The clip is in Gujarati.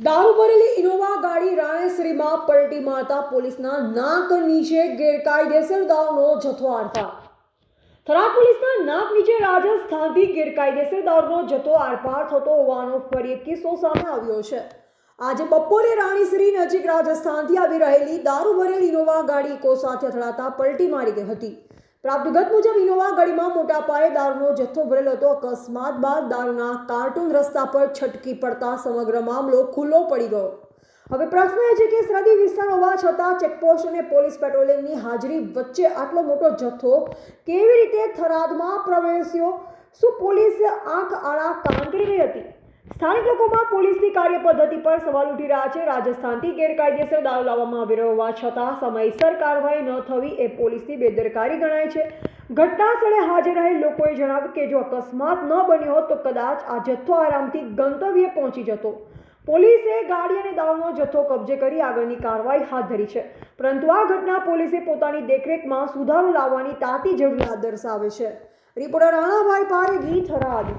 દારૂ ભરેલી ઇનોવા ગાડી રાણેસરીમાં પલટી મારતા પોલીસના નાક નીચે ગેરકાયદેસર દારૂનો જથ્થો આરપા થરાદ પોલીસના નાક નીચે રાજસ્થાનથી ગેરકાયદેસર દારૂનો જથ્થો આરપાર થતો હોવાનો ફરી એક કિસ્સો સામે આવ્યો છે. આજે બપોરે રાણીસરી નજીક રાજસ્થાનથી આવી રહેલી દારૂ ભરેલી ઇનોવા ગાડી કો સાથે અથડાતા પલટી મારી ગઈ હતી. પ્રાપ્ત ગત મુજબ ઇનોવા ગાડીમાં મોટા પાયે દારૂનો જથ્થો ભરેલો હતો. અકસ્માત બાદ દારૂના કાર્ટૂન રસ્તા પર છટકી પડતા સમગ્ર મામલો ખુલ્લો પડી ગયો. હવે પ્રશ્ન એ છે કે સરહદી વિસ્તાર હોવા છતાં ચેકપોસ્ટ અને પોલીસ પેટ્રોલિંગની હાજરી વચ્ચે આટલો મોટો જથ્થો કેવી રીતે થરાદમાં પ્રવેશ્યો? શું પોલીસ આંખ આડા કામ કરી રહી હતી? સ્થાનિક લોકોમાં પોલીસની કાર્ય પદ્ધતિ પર સવાલ ઉઠી રહ્યા છે. રાજસ્થાનથી ગેરકાયદેસર દારૂ લાવવામાં આવી રહ્યો હોવા છતાં સમયસર કાર્યવાહી ન થવી એ પોલીસની બેદરકારી ગણાય છે. ઘટના સ્થળે હાજર રહેલ લોકોએ જણાવ્યું કે જો અકસ્માત ન બન્યો હોત તો કદાચ આ જથ્થો આરામથી ગંતવ્યે પહોંચી જતો. પોલીસે ગાડી અને દારૂનો જથ્થો કબજે કરી આગળની કાર્યવાહી હાથ ધરી છે. પરંતુ આ ઘટના પોલીસે પોતાની દેખરેખમાં સુધારો લાવવાની તાતી જરૂરિયાત દર્શાવે છે. રિપોર્ટર રાણાભાઈ પારેગી થરાદ.